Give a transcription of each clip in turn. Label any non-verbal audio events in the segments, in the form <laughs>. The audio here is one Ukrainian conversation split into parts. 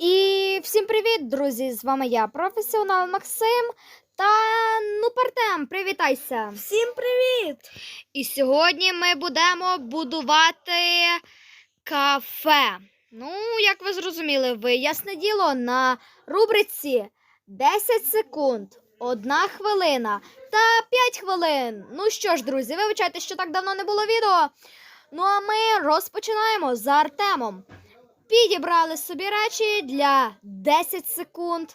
І всім привіт, друзі! З вами я, професіонал Максим та ну Партем, привітайся! Всім привіт! І сьогодні ми будемо будувати кафе. Ну, як ви зрозуміли, ви ясне діло на рубриці 10 секунд, 1 хвилина та 5 хвилин. Ну що ж, друзі, вибачайте, що так давно не було відео. Ну а ми розпочинаємо з Артемом. Підібрали собі речі для 10 секунд.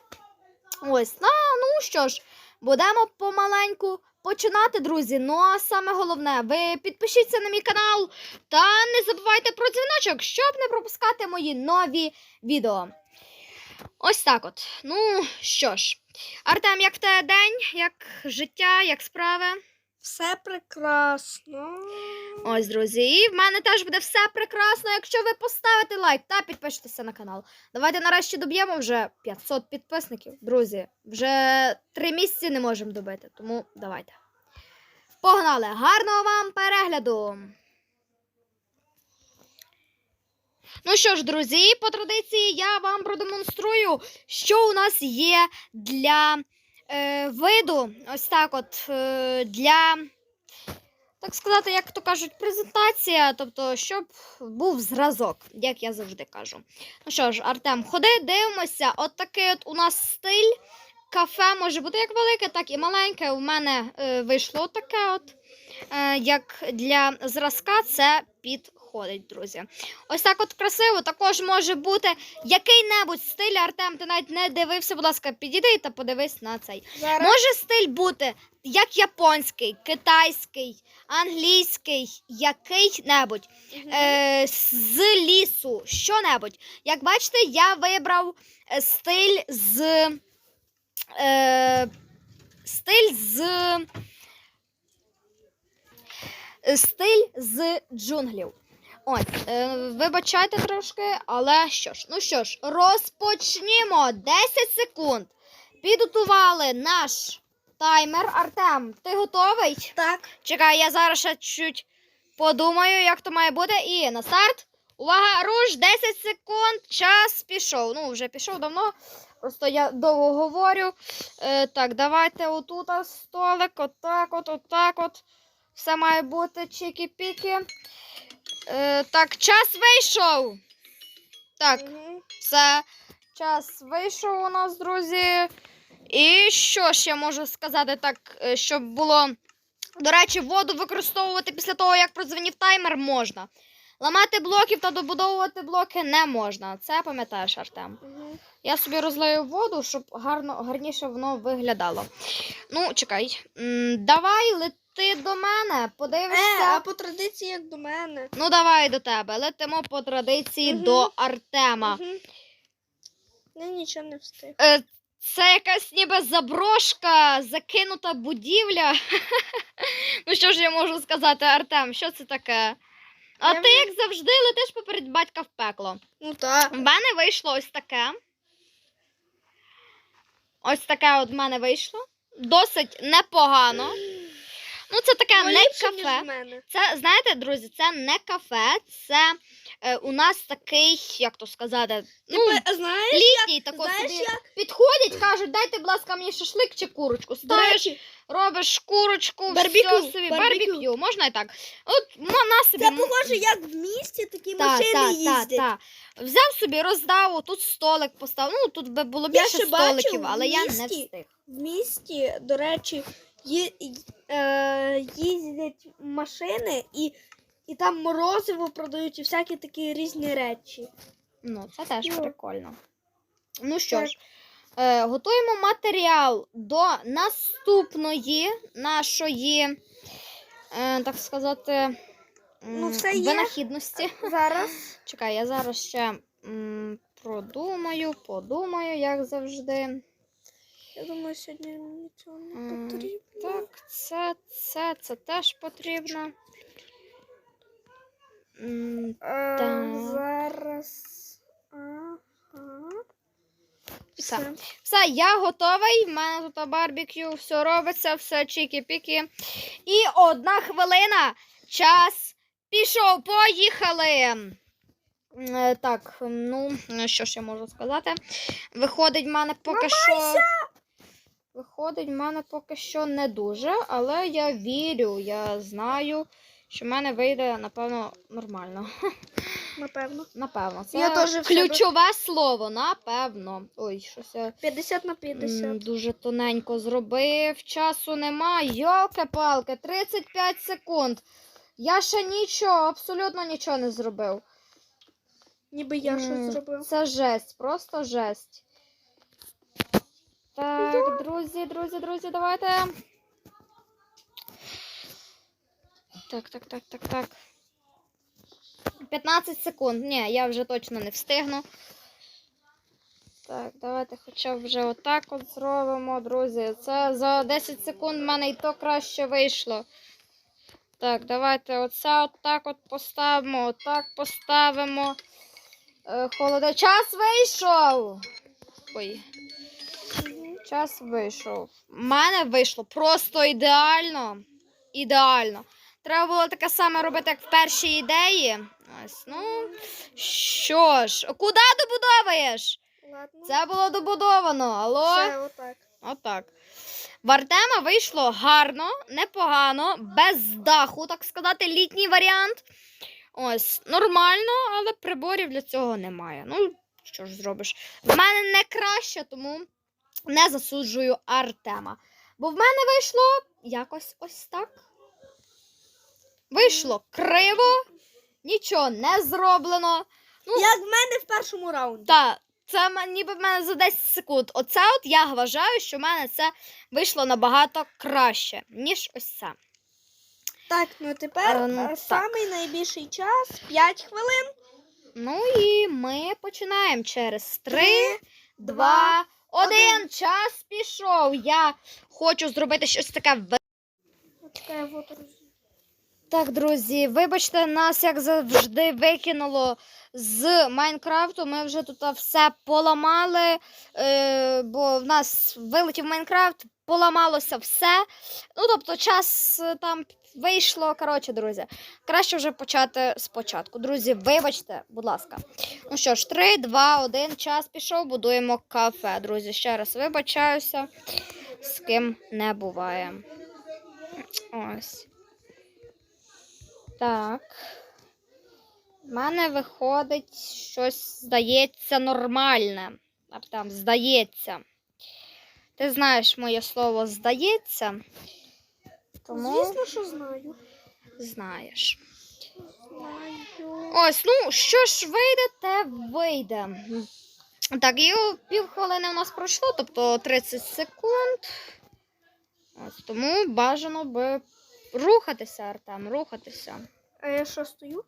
Ось, ну, ну що ж, будемо помаленьку починати, друзі. Ну а саме головне, ви підпишіться на мій канал та не забувайте про дзвіночок, щоб не пропускати мої нові відео. Ось так от. Ну що ж, Артем, як в тебе день, як життя, як справи? Все прекрасно. Ось, друзі, і в мене теж буде все прекрасно, якщо ви поставите лайк та підпишетеся на канал. Давайте нарешті доб'ємо вже 500 підписників. Друзі, вже три місяці не можемо добити, тому давайте. Погнали! Гарного вам перегляду! Ну що ж, друзі, по традиції я вам продемонструю, що у нас є для е, виду. Ось так от е, для так сказати, як то кажуть, презентація, тобто, щоб був зразок, як я завжди кажу. Ну що ж, Артем, ходи, дивимося. От такий от у нас стиль. Кафе може бути як велике, так і маленьке. У мене е, вийшло таке, от, е, як для зразка, це підходить, друзі. Ось так от красиво. Також може бути який-небудь стиль, Артем, ти навіть не дивився, будь ласка, підійди та подивись на цей. Зараз Може стиль бути як японський, китайський, англійський, який-небудь е, з лісу, що-небудь. Як бачите, я вибрав е, стиль з. Е, стиль з. е, Стиль з джунглів. Ось, е, вибачайте трошки, але що ж, ну що ж, розпочнімо 10 секунд. Підготували наш таймер. Артем, ти готовий? так. Чекай, я зараз ще чуть подумаю, як то має бути. І на старт. Увага, руш, 10 секунд. Час пішов. Ну, вже пішов давно. Просто я довго говорю. Е, так, давайте отут столик, отак, от, отак от. Все має бути чікі-піки. Е, так, час вийшов. Так, Мгм. все. Час вийшов у нас, друзі. І що ще можу сказати так, е, щоб було. До речі, воду використовувати після того, як продзвонів таймер, можна. Ламати блоків та добудовувати блоки не можна. Це пам'ятаєш, Артем. Мгм. Я собі розлию воду, щоб гарно, гарніше воно виглядало. Ну, чекай. Давай лети до мене, Е, подивишся. а по традиції як до мене. Ну, давай до тебе. Летимо по традиції Мгм. до Артема. Мгм. Я нічого не встиг. Е, Це якась ніби заброшка, закинута будівля. <laughs> ну що ж я можу сказати, Артем, що це таке? А Я ти, як завжди, летиш поперед батька в пекло. Ну так. В мене вийшло ось таке. Ось таке от в мене вийшло. Досить непогано. Ну, це таке не кафе. Це, знаєте, друзі, це не кафе, це е, у нас такий, як то сказати, ну, Типу, знаєш, літній тако знаєш, собі як? підходять, кажуть, дайте, будь ласка, мені шашлик чи курочку. До Ставиш, речі, робиш курочку, Барбекю, все собі, барбекю. барбекю, можна і так. От м- на собі. це м- похоже, як в місті такі та, машини та, та, їздять. та. Взяв собі, роздав, тут столик поставив. Ну, тут би було Я більше ще столиків, в але я не місті. встиг. В місті, до речі, їздять машини і, і там морозиво продають і всякі такі різні речі. Ну, це теж Ну. прикольно. Ну що Так. ж, е, готуємо матеріал до наступної нашої, е, так сказати, Ну, все є. винахідності. Зараз Чекай, я зараз ще м, продумаю, подумаю, як завжди. Я думаю, сьогодні мені цього не потрібно. Так, це, це, це теж потрібно. М, Е, Так. зараз. Ага. Все. Все. Все, я готовий. В мене тут барбекю, все робиться, все чікі-пікі. І одна хвилина. Час пішов. Поїхали. Е, Так, ну, що ж я можу сказати? Виходить, в мене поки що. Виходить, в мене поки що не дуже, але я вірю, я знаю, що в мене вийде, напевно, нормально. <laughs> Напевно. Напевно, це Я теж в себе- ключове слово, напевно. Ой, щось я 50 на 50. дуже тоненько зробив. Часу нема. Йолки-палки, 35 секунд. Я ще нічого, абсолютно нічого не зробив. Ніби я щось зробив. Це жесть, просто жесть. Так, друзі, друзі, друзі, давайте. Так, так, так, так, так. 15 секунд. Ні, я вже точно не встигну. Так, давайте хоча б вже отак от зробимо, друзі. Це за 10 секунд в мене і то краще вийшло. Так, давайте оце отак от поставимо, отак поставимо. Е, холоде. Час вийшов. Ой. Час вийшов. У мене вийшло просто ідеально. Ідеально. Треба було таке саме робити, як в першій ідеї. Ось, ну. Що ж, куди добудовуєш? Ладно. Це було добудовано. Алло? Все, отак. Отак. В Артема вийшло гарно, непогано, без даху, так сказати, літній варіант. Ось, нормально, але приборів для цього немає. Ну, що ж зробиш? В мене не краще, тому не засуджую Артема. Бо в мене вийшло якось ось так. Вийшло криво, нічого не зроблено. Ну, Як в мене в першому раунді. та, це ніби в мене за 10 секунд. Оце от я вважаю, що в мене це вийшло набагато краще, ніж ось це. Так, ну тепер Е, ну, е, так. найбільший час 5 хвилин. Ну і ми починаємо через 3, 2, 1. Час пішов. Я хочу зробити щось таке в. Так, друзі, вибачте, нас як завжди викинуло з Майнкрафту. Ми вже тут все поламали, е, бо в нас вилетів Майнкрафт, поламалося все. Ну, тобто, час е, там вийшло. Коротше, друзі, краще вже почати спочатку. Друзі, вибачте, будь ласка. Ну що ж, 3, 2, 1, час пішов, будуємо кафе. Друзі, ще раз вибачаюся, з ким не буває. Ось. Так. В мене виходить щось, здається, нормальне. Артем, здається. Ти знаєш моє слово здається. Тому Звісно, що знаю. знаєш. Знаю. Ось, ну, що ж вийде, те вийде. Так, і півхвилини у нас пройшло, тобто 30 секунд. Ось, тому бажано би рухатися, Артем, рухатися. А я що стою?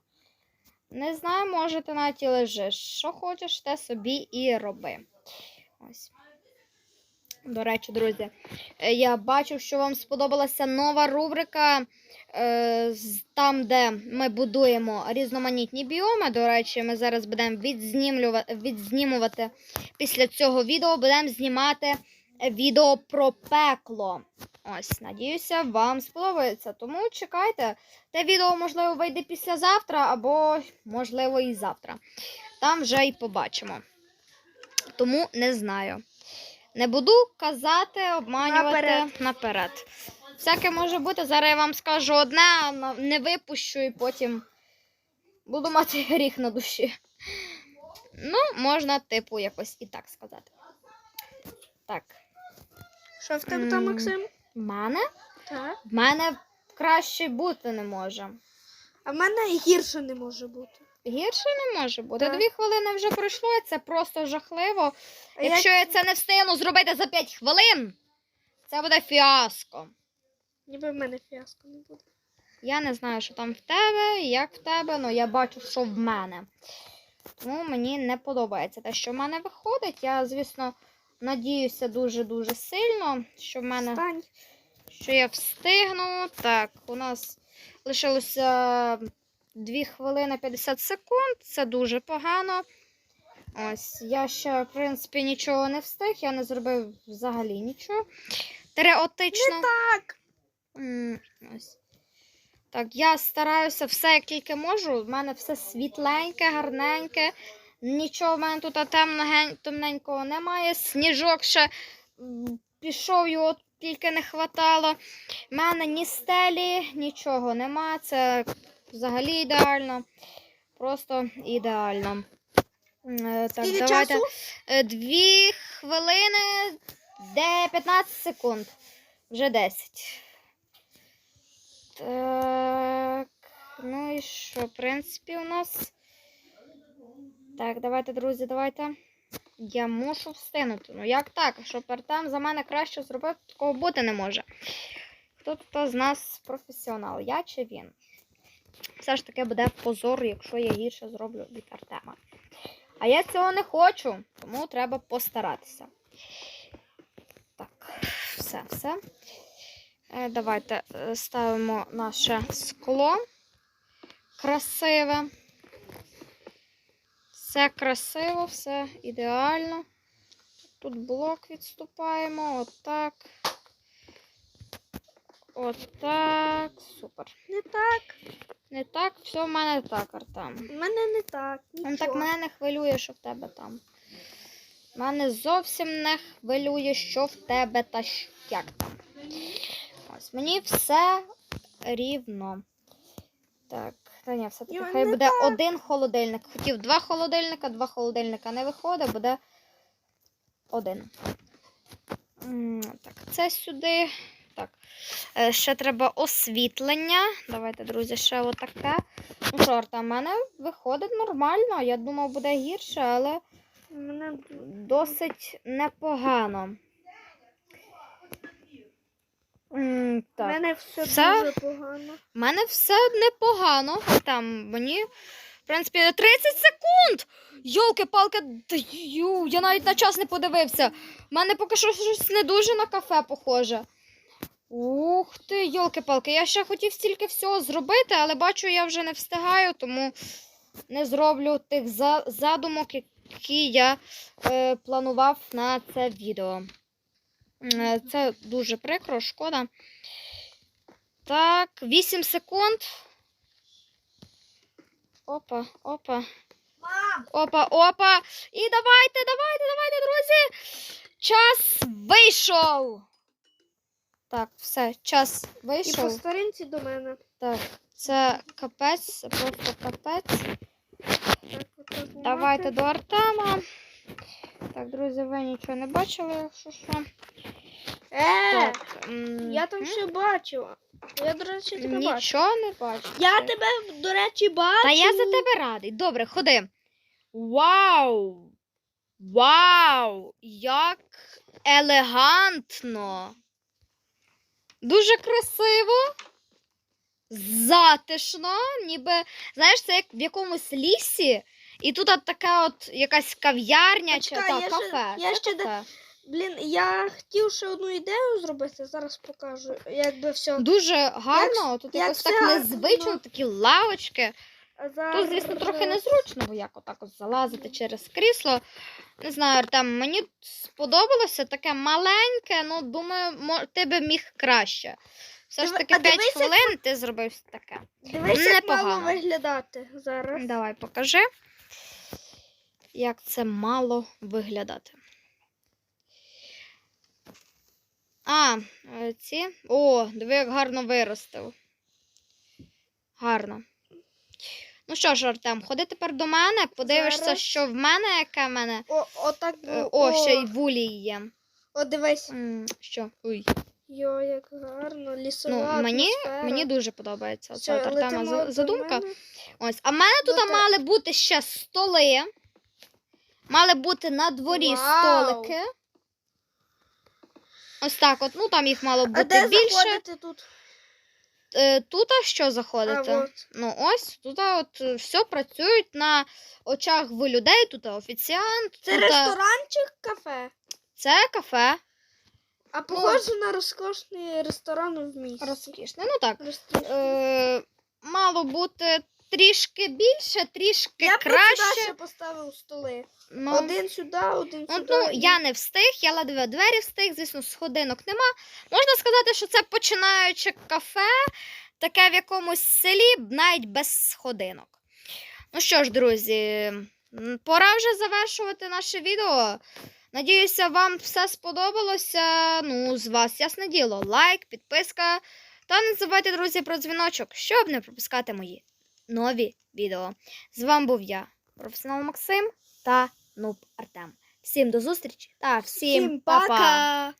Не знаю, може, ти навіть і лежиш. Що хочеш, те собі і роби. Ось. До речі, друзі, е, я бачу, що вам сподобалася нова рубрика, е, там, де ми будуємо різноманітні біоми. До речі, ми зараз будемо відзнімувати після цього відео, будемо знімати відео про пекло. Ось, надіюся, вам сподобається. Тому чекайте. Те відео, можливо, вийде післязавтра, або, можливо, і завтра. Там вже і побачимо. Тому не знаю. Не буду казати, обманювати Наперед. наперед. Всяке може бути. Зараз я вам скажу одне, а не випущу і потім буду мати <laughs> гріх на душі. Ну, можна, типу, якось і так сказати. Так, Що в тебе там, Максим? В мене, Так. в мене краще бути не може. А в мене гірше не може бути. Гірше не може бути. Так. Дві хвилини вже пройшло, і це просто жахливо. А Якщо я... я це не встигну зробити за 5 хвилин, це буде фіаско. Ніби в мене фіаско не буде. Я не знаю, що там в тебе, як в тебе, але я бачу, що в мене. Тому мені не подобається те, що в мене виходить. Я, звісно, надіюся дуже-дуже сильно, що в мене Встань. що я встигну. Так, у нас лишилося 2 хвилини 50 секунд. Це дуже погано. Ось, я ще, в принципі, нічого не встиг, я не зробив взагалі нічого. Теоретично. Так. М, Ось. Так, я стараюся все як тільки можу. У мене все світленьке, гарненьке. Нічого в мене тут темного, темненького немає. Сніжок ще пішов, його тільки не хватало. У мене ні стелі, нічого нема. Це взагалі ідеально. Просто ідеально. Е, Так, Скільки давайте. часу? Е, Дві хвилини, де 15 секунд. Вже 10. Так. Ну і що, в принципі, у нас. Так, давайте, друзі, давайте. Я мушу встигнути. Ну як так? Щоб Артем за мене краще зробив, такого бути не може. Хто тут з нас професіонал? Я чи він? Все ж таки буде позор, якщо я гірше зроблю від Артема. А я цього не хочу, тому треба постаратися. Так, все, все. Е, Давайте е, ставимо наше скло. Красиве. Все красиво, все ідеально. Тут блок відступаємо. Отак. Отак. Супер. Не так. Не так, все в мене так, Артем. У мене не так. Ну, Нічого. так мене не хвилює, що в тебе там. Мене зовсім не хвилює, що в тебе та як там. Ось мені все рівно. Так, та ні, все-таки хай не буде один холодильник. Хотів два холодильника, два холодильника не виходить, буде один. Так, це сюди. Так. Е, Ще треба освітлення. Давайте, друзі, ще отаке. Ну що, в мене виходить нормально. Я думав, буде гірше, але мене досить непогано. М, У Так. мене все Все? дуже погано. У мене все непогано. Там мені, в принципі, 30 секунд. Йолки-палки, даю. Я навіть на час не подивився. У мене поки що щось не дуже на кафе похоже. Ух ти, йолки-палки. Я ще хотів стільки всього зробити, але бачу, я вже не встигаю, тому не зроблю тих задумок, які я е, планував на це відео. Е, Це дуже прикро, шкода. Так, 8 секунд. Опа, опа. Опа, опа. І давайте, давайте, давайте, друзі. Час вийшов. Так, все, час І по вийшов. сторінці до мене. Так, це капець, це просто капець. Так, Давайте до Артема. Так, друзі, ви нічого не бачили, якщо що. Е, Так, я там ще бачив. Я, до речі, тебе бачу. Нічого не бачу. Я тебе, до речі, бачу. Та я за тебе радий. Добре, ходи. Вау! Вау! Як елегантно! Дуже красиво, затишно, ніби, знаєш, це як в якомусь лісі, і тут от така от якась кав'ярня чи Почекай, та, я ще- я ще кафе. Блін, я хотів ще одну ідею зробити, зараз покажу. Якби все. Дуже гарно, тут як якось так незвично, такі лавочки. Зараз... Тут, звісно, трохи незручно, бо як отак от залазити через крісло. Не знаю, Артем, мені сподобалося таке маленьке, ну думаю, ти би міг краще. Все ж таки 5 дивися, хвилин ти зробив таке. Дивись, як мало виглядати зараз. Давай покажи, як це мало виглядати. А, е, ці. О, диви, як гарно виростив. Гарно. Ну що ж, Артем, ходи тепер до мене, подивишся, Зараз. що в мене, яке в мене. О, отак. Е, О, О, ще й вулій є. О, дивись. М, Що? Ой. Йо, як гарно, лісова Ну, мені, атмосфера. мені дуже подобається Все, ця от Артема летимо за- до задумка. мене. Ось, а в мене тут мали бути ще столи. Мали бути на дворі Вау. столики. Ось так от, ну там їх мало А бути де більше. заходити тут? Е, тут а що А, заходити? от. Ну ось, тут от е, все працюють на очах в людей, тут офіціант, Це тут ресторан чи кафе? це кафе. А похоже на розкошний ресторан в місті. Розкішне. Ну так. Е, мало бути трішки більше, трішки Я краще. сюди ще поставив столи. Ну, Один сюди, один Ну, сюди. ну, я не встиг, я ледве двері встиг, звісно, сходинок нема. Можна сказати, що це починаюче кафе, таке в якомусь селі, навіть без сходинок. Ну що ж, друзі, пора вже завершувати наше відео. Надіюся, вам все сподобалося. Ну, з вас, ясне діло, лайк, підписка. Та не забувайте, друзі, про дзвіночок, щоб не пропускати мої нові відео. З вами був я, професіонал Максим та Нуб Артем. Всім до зустрічі та всім, па-па!